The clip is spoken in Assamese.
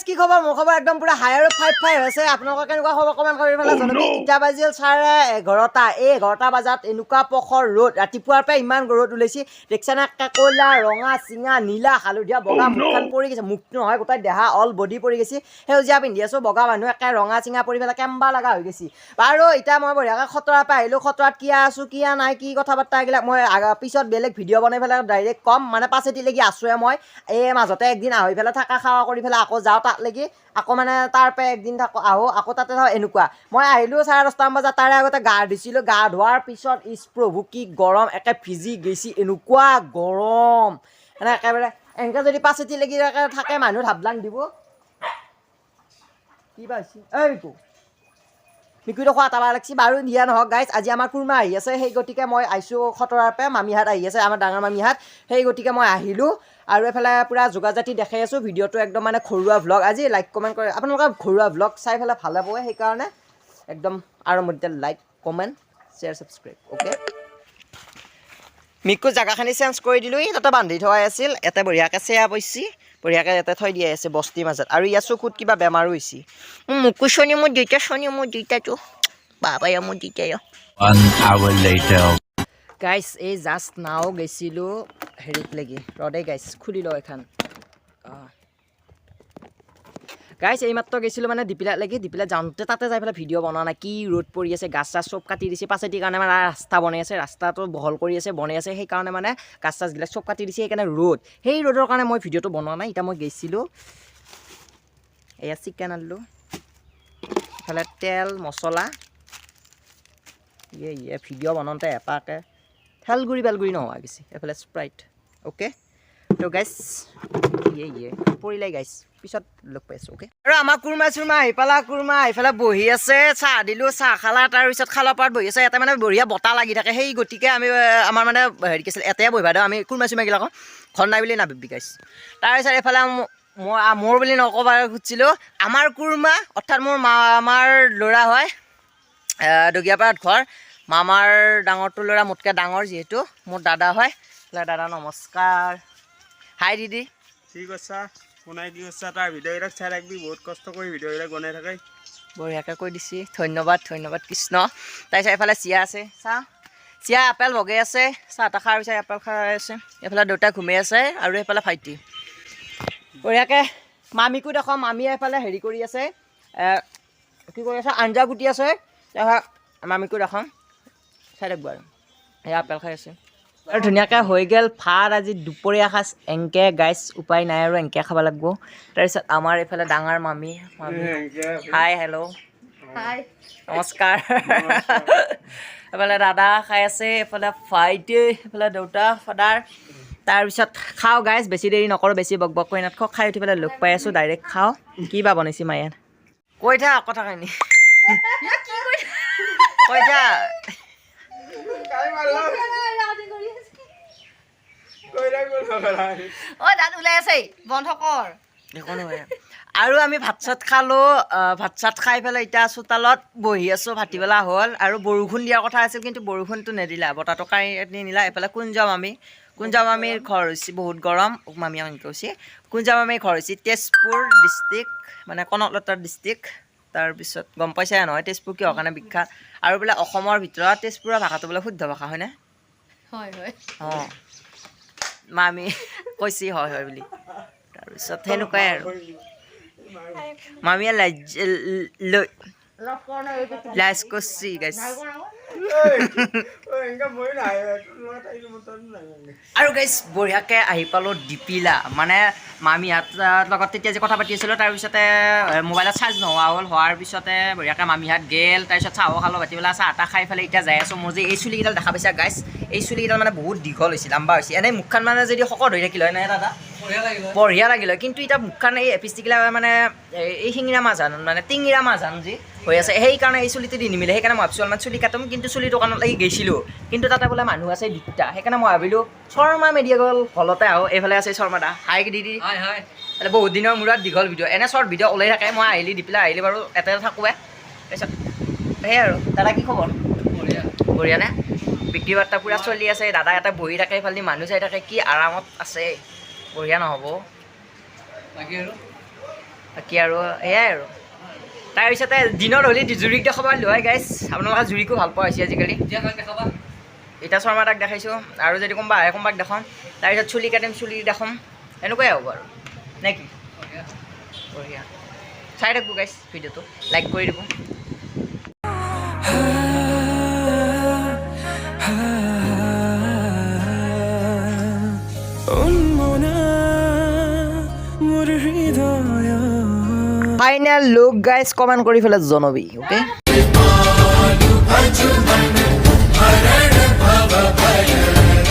গাইজ কি খবৰ? মোৰ খবৰ একদম পুৰা হাই আৰু ফাইভ ফাইভ হৈছে। আপোনালোকৰ কেনেকুৱা খবৰ? কমেণ্ট কৰি পেলাই জনাবি। এতিয়া বাজিল চাৰে এঘাৰটা। এই এঘাৰটা বজাত এনেকুৱা পখৰ ৰ'দ। ৰাতিপুৱাৰ পৰা ইমান ৰ'দ ওলাইছে। দেখিছানে ক'লা ৰঙা চিঙা নীলা হালধীয়া বগা মুখখন পৰি গৈছে। মুখ নহয় গোটেই দেহা অল বডি পৰি গৈছে। সেউজীয়া পিন্ধি আছোঁ বগা মানুহ একে ৰঙা চিঙা পৰি পেলাই কেম্বা লগা হৈ গৈছে। বাৰু এতিয়া মই বঢ়িয়াকৈ খতৰাৰ পৰা আহিলোঁ। খতৰাত কিয়া আছোঁ কিয়া নাই কি কথা বাৰ্তা এইবিলাক মই পিছত বেলেগ ভিডিঅ' বনাই পেলাই ডাইৰেক্ট ক'ম। মানে পাছেদিলৈকে আছোঁহে মই। এই মাজতে একদিন আহি পেলাই থাকা খাৱা কৰি পেলাই আকৌ যাওঁ তাত লাগি আকৌ মানে তাৰ পৰা একদিন থাকোঁ, আহোঁ, আকৌ তাতে থাকোঁ, এনেকুৱা। মই আহিলোঁ চাৰে দহটামান বজাত, তাৰে আগতে গা ধুইছিলোঁ, গা ধোৱাৰ পিছত, ইছ প্ৰভু, কি গৰম, একে ভিজি গৈছি, এনেকুৱা গৰম। মানে একেবাৰে, এনেকৈ যদি পাছেটি লাগি থাকে মানুহ ধাবলাং দিব। কি হৈছে? এই মিকু মিকুটো খোৱা তাবা লাগছি, বাৰু দিয়া নহওক গাইজ আজি আমাৰ কুৰ্মা আহি আছে, সেই গতিকে মই আহিছোঁ, খতৰাৰ পৰা মামীহাত আহি আছে, আমাৰ ডাঙৰ মামীহাত। সেই গতিকে মই আহিলোঁ। আৰু এফালে পূৰা যোগাযাতি দেখাই আছোঁ। ভিডিঅ'টো একদম মানে ঘৰুৱা ভ্লগ আজি লাইক কমেণ্ট কৰে আপোনালোকে ঘৰুৱা ভ্লগ চাই পেলাই ভাল পাব সেইকাৰণে একদম আৰম্ভতে like comment share subscribe okay Miku জেগাখিনি চেঞ্জ কৰি দিলোঁ তাতে বান্ধি থোৱাই আছিল। ইয়াতে বঢ়িয়াকৈ চেয়া পইছি বঢ়িয়াকৈ ইয়াতে থৈ দিয়া আছে বস্তিৰ মাজত। আৰু ইয়াৰ চকুত কিবা বেমাৰো হৈছে। মোকো চনি মোৰ দুইটা চনি মোৰ দুইটাটো বাবাই মোৰ দুইটাই গাইছ এই জাষ্ট নাও গৈছিলোঁ হেৰিত লাগি ৰদে গাইছ খুলি লওঁ এখন। গাইছ এইমাত্ৰ গৈছিলোঁ মানে দীপিলাত লাগি দীপিলাত যাওঁতে তাতে যাই পেলাই ভিডিঅ' বনোৱা নাই, কি ৰ'দ পৰি আছে, গাছ চাছ চব কাটি দিছে পাছেদি কাৰণে মানে ৰাস্তা বনাই আছে, ৰাস্তাটো বহল কৰি আছে, বনাই আছে, সেইকাৰণে মানে গাছ চাছবিলাক চব কাটি দিছে, সেইকাৰণে ৰ'দ। সেই ৰ'দৰ কাৰণে মই ভিডিঅ'টো বনোৱা নাই, এতিয়া মই গৈছিলোঁ। এয়া চিকেন আনিলোঁ ইফালে তেল, মছলা। ইয়ে ইয়ে ভিডিঅ' বনাওঁতে এপাকে। ঠেলগুৰি বেলগুৰি নোহোৱা গৈছে এইফালে স্প্ৰাইট অ'কে তো গাইছ ইয়ে ইয়ে পৰিলে গাইছ পিছত লগ পাইছোঁ অ'কে আৰু আমাৰ কুৰমা চুৰমা আহি পেলা কুৰমা আহি পেলাই বহি আছে চাহ দিলোঁ চাহ খালা তাৰপিছত খালৰ পাৰত বহি আছে ইয়াতে মানে বঢ়িয়া বতাহ লাগি থাকে সেই গতিকে আমি আমাৰ মানে হেৰি কি আছিল এটাই বহিবা দিওঁ আমি কুৰমা চুৰমাগিলাকক ঘৰ নাই বুলি নাভাবি গাইছ তাৰপিছত এইফালে মোৰ বুলি নক'বা খুজিছিলোঁ আমাৰ কুৰমা অৰ্থাৎ মোৰ মা আমাৰ ল'ৰা হয় দগীয়াপাৰাত ঘৰ মামাৰ ডাঙৰটো ল'ৰা মোতকৈ ডাঙৰ যিহেতু মোৰ দাদা হয়। দাদা নমস্কাৰ। হাই দিদি। কি কৈছা? শুনাই কি কৈছা? তাৰ ভিডিঅ'বিলাক চাই থাকিবি বহুত কষ্ট কৰি ভিডিঅ'বিলাক বনাই থাকে বঢ়িয়াকৈ কৈ দিছি। ধন্যবাদ ধন্যবাদ কৃষ্ণ। তাৰপিছত এইফালে চিয়া আছে। চাহ চিয়া আপেল বগাই আছে। চাহ তাহ খাৰ পিছত আপেল খাই আছে। এইফালে দেউতা ঘুমাই আছে আৰু এইফালে ভাইটি। বঢ়িয়াকৈ মামীকো দেখুৱাম মামীয়ে এইফালে হেৰি কৰি আছে। কি কৰি আছে? আঞ্জা কুটি আছে। তাৰপিছত মামীকো দেখাম চাই থাকিব আৰু এই আপেল খাই আছে। আৰু ধুনীয়াকৈ হৈ গ'ল ভাত আজি দুপৰীয়া সাজ। এংকে গাইছ উপায় নাই আৰু এংকে খাব লাগিব। তাৰপিছত আমাৰ এইফালে ডাঙৰ মামী মামী। হাই হেল্ল' নমস্কাৰ। এইফালে দাদা খাই আছে এইফালে ভাইটি এইফালে দেউতা ফাদাৰ। তাৰপিছত খাওঁ গাইজ বেছি দেৰি নকৰোঁ বেছি বক বক কৰি নাথাকোঁ। খাই উঠি পেলাই লগ পাই আছোঁ ডাইৰেক্ট খাওঁ। কি বা বনাইছে মায়ে? কৈ থাক কথাখিনি কৈ থাক ঐ দাঁত ওলাই আছে বন্ধ কৰ। একো নহয়। আৰু আমি ভাত চাত খালোঁ ভাত চাত খাই পেলাই এতিয়া চোতালত বহি আছোঁ ভাটিবেলা হ'ল আৰু বৰষুণ দিয়াৰ কথা আছিল কিন্তু বৰষুণটো নিদিলা বতাহটো কাঢ়ি নিদিলা এইফালে কুঞ্জা মামী কুঞ্জা মামীৰ ঘৰ হৈছে বহুত গৰম মামী এনেকৈ হৈছে কুঞ্জা মামীৰ ঘৰ হৈছে তেজপুৰ ডিষ্ট্ৰিক্ট মানে কনকলতা ডিষ্ট্ৰিক্ট তাৰপিছত গম পাইছাই নহয় তেজপুৰ কিহৰ কাৰণে বিখ্যাত? আৰু বোলে অসমৰ ভিতৰত তেজপুৰৰ ভাষাটো বোলে শুদ্ধ ভাষা হয়নে? হয় হয়। অঁ। মামী কৈছি হয় হয় বুলি। তাৰপিছত সেনেকুৱাই আৰু। মামীয়ে লাজ কৰিছি গাইছ আৰু গাইছ বঢ়িয়াকৈ আহি পালোঁ ডিপিলা মানে মামীহঁত লগত তেতিয়া যে কথা পাতি আছিলোঁ তাৰপিছতে মোবাইলত চাৰ্জ নোহোৱা হ'ল হোৱাৰ পিছতে বঢ়িয়াকৈ মামীহঁত গেল তাৰপিছত চাহো খালোঁ ভাটিবেলা চাহ তাহ খাই পেলাই এতিয়া যাই আছোঁ মোৰ যে। এই চুলিকেইডাল দেখা পাইছা গাইছ এই চুলিকেইডাল মানে বহুত দীঘল হৈছে লাম্বা হৈছে এনেই মুখখন মানে যদি শকত হৈ থাকিল হয় নাই দাদা? বঢ়িয়া লাগিল। কিন্তু এতিয়া মুখখন এই এপিষ্টিকলা মানে এই- শিঙিৰা মাছহান মানে টিঙিৰা মাছহান যি হৈ আছে সেইকাৰণে এই চুলিটো দি নিমিলে। সেইকাৰণে মই ভাবিছোঁ অলপমান চুলি কাটিম কিন্তু চুলি দোকানত লাগি গৈছিলোঁ। কিন্তু তাতে বোলে মানুহ আছে দুটা। সেইকাৰণে মই ভাবিলোঁ শৰ্মা মেডিকেল হলতে আহোঁ। এইফালে আছে শৰ্মা দা হাই দিদি মানে বহুত দিনৰ মূৰত দীঘল ভিডিঅ' এনে শ্বৰ্ট ভিডিঅ' ওলাই থাকে। মই আহিলি দি পেলাই আহিলি বাৰু। এটাতে থাকোঁৱে। তাৰপিছত সেয়াই আৰু। দাদা কি খবৰ? বঢ়িয়া। নে? বিক্ৰী বাৰ্তা পূৰা চলি আছে। দাদা এটা বহি থাকে। এইফালে মানুহ চাই থাকে। কি আৰামত আছে। বঢ়িয়া নহ'ব। বাকী আৰু? এয়াই আৰু। তাৰপিছতে দিনত হ'লে জুৰিক দেখাব হয় গাইজ আপোনালোকে জুৰিকো ভাল পোৱা হৈছে আজিকালি। এতিয়া শৰ্মা তাক দেখাইছোঁ। আৰু যদি কোনোবা আহে কোনোবাক দেখাম। তাৰপিছত চুলি কাটিম চুলি দেখাম। এনেকুৱাই হ'ব আৰু। নে কি? বঢ়িয়া। চাই থাকোঁ গাইজ ভিডিঅ'টো। লাইক কৰি দিব। ফাইনেল লুক গাইজ কমেণ্ট কৰি পেলাই জনাবি অ'কে